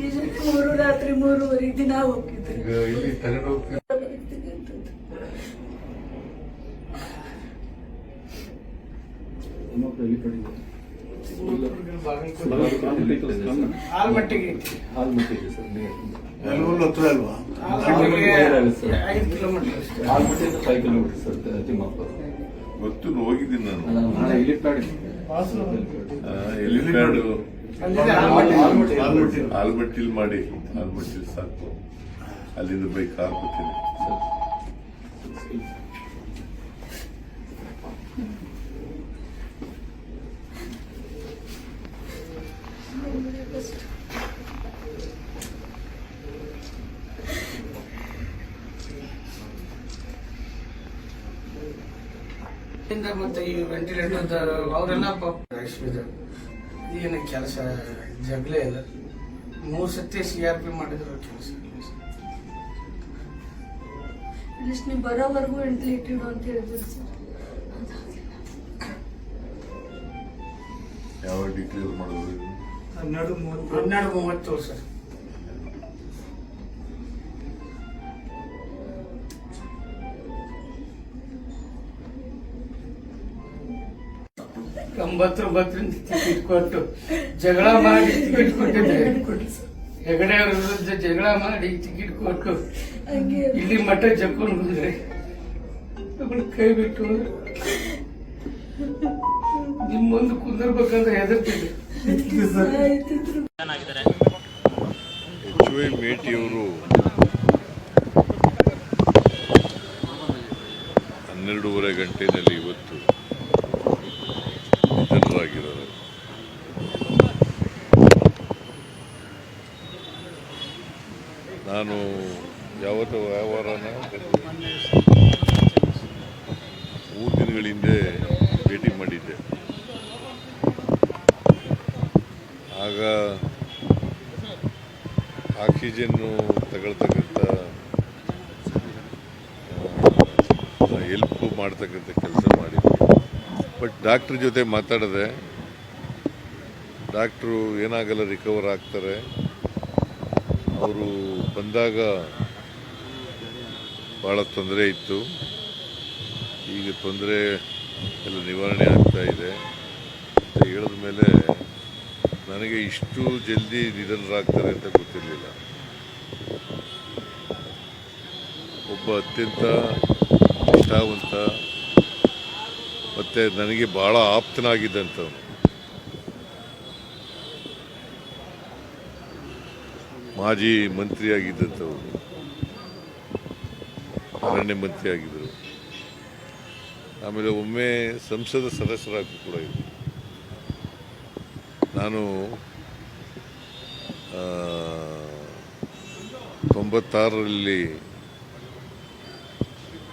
ಈಗ ಮೂರು ರಾತ್ರಿ ಮೂರುವರೆ ದಿನ ಹೋಗಿದ್ರು ಇಲ್ಲಿ ತಗೊಂಡು ಆಲ್ಮಟ್ಟಿಗೆ ಹತ್ರ ಅಲ್ವಾ? ಐದು ಕಿಲೋಮೀಟರ್ ಅಷ್ಟೇ. ಗೊತ್ತು ಹೋಗಿದ್ದೀನಿ ನಾನು. ಆಲ್ಮಟ್ಟಿ ಆಲ್ಮಟ್ಟಿ. ಆಲ್ಮಟ್ಟಿಲ್ ಮಾಡಿ. ಆಲ್ಮಟ್ಟಿಲ್ ಸಾಕು. ಅಲ್ಲಿಂದ ಬೈಕ್ ಕಾರ್ ಬರ್ತೀನಿ ಮತ್ತೆ ಈ ವೆಂಟಿಲೇಟರ್ ಅವರೆಲ್ಲ ಏನು ಕೆಲಸ? ಜಗಳೇ ಇಲ್ಲ ಮೂರು ಸತಿ ಸಿ ಆರ್ ಪಿ ಮಾಡಿದ್ರು ಕೆಲಸ. ನೀವು ಬರೋವರೆಗೂ ವೆಂಟಿಲೇಟ್ ಇಡು ಅಂತ ಹೇಳಿದ್ರು ಸರ್. ಯಾವ ಡಿಕ್ಲೇರ್ ಮಾಡೋದು ಹನ್ನೆರಡು ಮೂವತ್ತು ಹನ್ನೆರಡು ಮೂವತ್ತು ಸರ್. ತೊಂಬತ್ತೊಂಬತ್ತರಿಂದ ಟಿಕೆಟ್ ಕೊಟ್ಟು ಜಗಳ ಮಾಡಿ ಟಿಕೆಟ್ ಕೊಟ್ಟಿದ್ದೆ. ಹೆಗಡೆ ಅವ್ರ ವಿರುದ್ಧ ಜಗಳ ಮಾಡಿ ಟಿಕೆಟ್ ಕೊಟ್ಟು ಇಲ್ಲಿ ಮಠ ಜಕ್ಕೊಂಡು ಬಂದ್ರೆ ಅವ್ಳು ಕೈ ಬಿಟ್ಟು ನಿಮ್ಮ ನಿಮ್ ಮುಂದೆ ಕುಂದರ್ಬೇಕಂತ ಹೆದರ್ತಿದ್ದೆ. ಮೇಟಿಯವರು ಹನ್ನೆರಡೂವರೆ ಗಂಟೆನಲ್ಲಿ ಇವತ್ತು ನಾನು ಯಾವತ್ತು ವ್ಯವಹಾರನ ಮೂರು ದಿನಗಳ ಹಿಂದೆ ಭೇಟಿ ಮಾಡಿದ್ದೆ. ಆಗ ಆಕ್ಸಿಜನ್ನು ತಗೊಳ್ತಕ್ಕಂಥ ಹೆಲ್ಪ್ ಮಾಡ್ತಕ್ಕಂಥ ಕೆಲಸ ಮಾಡಿದ್ದೆ. ಬಟ್ ಡಾಕ್ಟ್ರ್ ಜೊತೆ ಮಾತಾಡಿದೆ ಡಾಕ್ಟ್ರು ಏನಾಗಲ್ಲ ರಿಕವರ್ ಆಗ್ತಾರೆ. ಅವರು ಬಂದಾಗ ಭಾಳ ತೊಂದರೆ ಇತ್ತು. ಈಗ ತೊಂದರೆ ಎಲ್ಲ ನಿವಾರಣೆ ಆಗ್ತಾ ಇದೆ. ಅಂತ ಹೇಳಿದ ಮೇಲೆ ನನಗೆ ಇಷ್ಟು ಜಲ್ದಿ ನಿಧನರಾಗ್ತಾರೆ ಅಂತ ಗೊತ್ತಿರಲಿಲ್ಲ. ಒಬ್ಬ ಅತ್ಯಂತ ಇಷ್ಟಾವಂತ ಮತ್ತು ನನಗೆ ಭಾಳ ಆಪ್ತನಾಗಿದ್ದಂಥವನು. ಮಾಜಿ ಮಂತ್ರಿಯಾಗಿದ್ದಂಥವರು. ಅರಣ್ಯ ಮಂತ್ರಿ ಆಗಿದ್ದರು ಆಮೇಲೆ ಒಮ್ಮೆ ಸಂಸದ ಸದಸ್ಯರಾಗಿ ಕೂಡ ಇದ್ದರು. ನಾನು ತೊಂಬತ್ತಾರರಲ್ಲಿ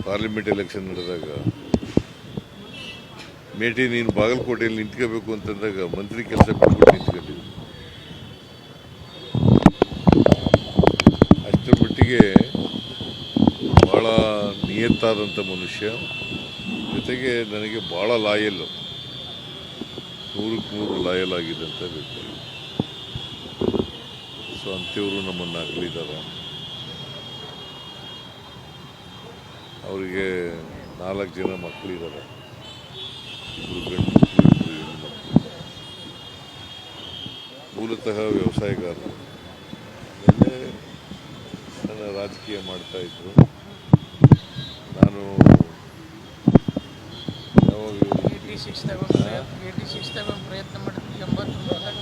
ಪಾರ್ಲಿಮೆಂಟ್ ಎಲೆಕ್ಷನ್ ನಡೆದಾಗ, ಮೇಟಿ ನೀನು ಬಾಗಲಕೋಟೆಯಲ್ಲಿ ನಿಂತ್ಕೋಬೇಕು ಅಂತಂದಾಗ ಮಂತ್ರಿ ಕೆಲಸ ಬಿಟ್ಬಿಟ್ಟು ನಿಂತ್ಕೊಂಡಿದ್ದೆ ಭಾಳ ನಿಯತ್ತಾದಂಥ ಮನುಷ್ಯ. ಜೊತೆಗೆ ನನಗೆ ಭಾಳ ಲಾಯಲ್ಲು. ನೂರಕ್ಕೆ ನೂರು ಲಾಯಲ್ ಆಗಿದ್ದಂಥ ವ್ಯಕ್ತಿ ಸೊ ಅಂಥವರು ನಮ್ಮನ್ನು ಅಗಲಿದ್ದಾರೆ ಅವರಿಗೆ ನಾಲ್ಕು ಜನ ಮಕ್ಕಳಿದ್ದಾರೆ ಇಬ್ಬರು ಗಂಡು ಮಕ್ಕಳು, ಇಬ್ಬರು ಮೂಲತಃ ವ್ಯವಸಾಯಗಾರರು. ಆಮೇಲೆ ನನ್ನ ರಾಜಕೀಯ ಮಾಡ್ತಾ ಇದ್ರು ನಾನು ಯಾವಾಗ ಏಯ್ಟಿ ಸಿಕ್ಸ್ ತಗೊಂಡು ಏಯ್ಟಿ ಸಿಕ್ಸ್ ತಗೊಂಡು ಪ್ರಯತ್ನ ಮಾಡಿದ್ವಿ ಎಂಬತ್ತೊಂದರಾಗ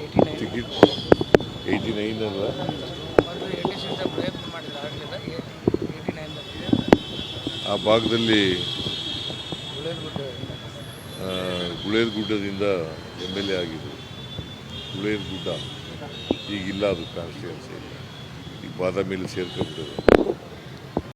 eighty nine ticket eighty nine ಅಲ್ಲ ಆ ಭಾಗದಲ್ಲಿ ಗುಳೇರ್ ಗುಡ್ಡದಿಂದ ಎಂ ಎಲ್ ಎ ಆಗಿದ್ರು ಗುಳೇರ್ಗುಡ್ಡ. ಈಗಿಲ್ಲ ಅದು ಕಾನ್ಸ್ಟಿಟ್ಯೂನ್ಸಿ ಈಗ ಬಾದಾಮಿಯಲ್ಲಿ ಸೇರ್ಕೊಂಡ್ಬಿಟ್ಟಿದೆ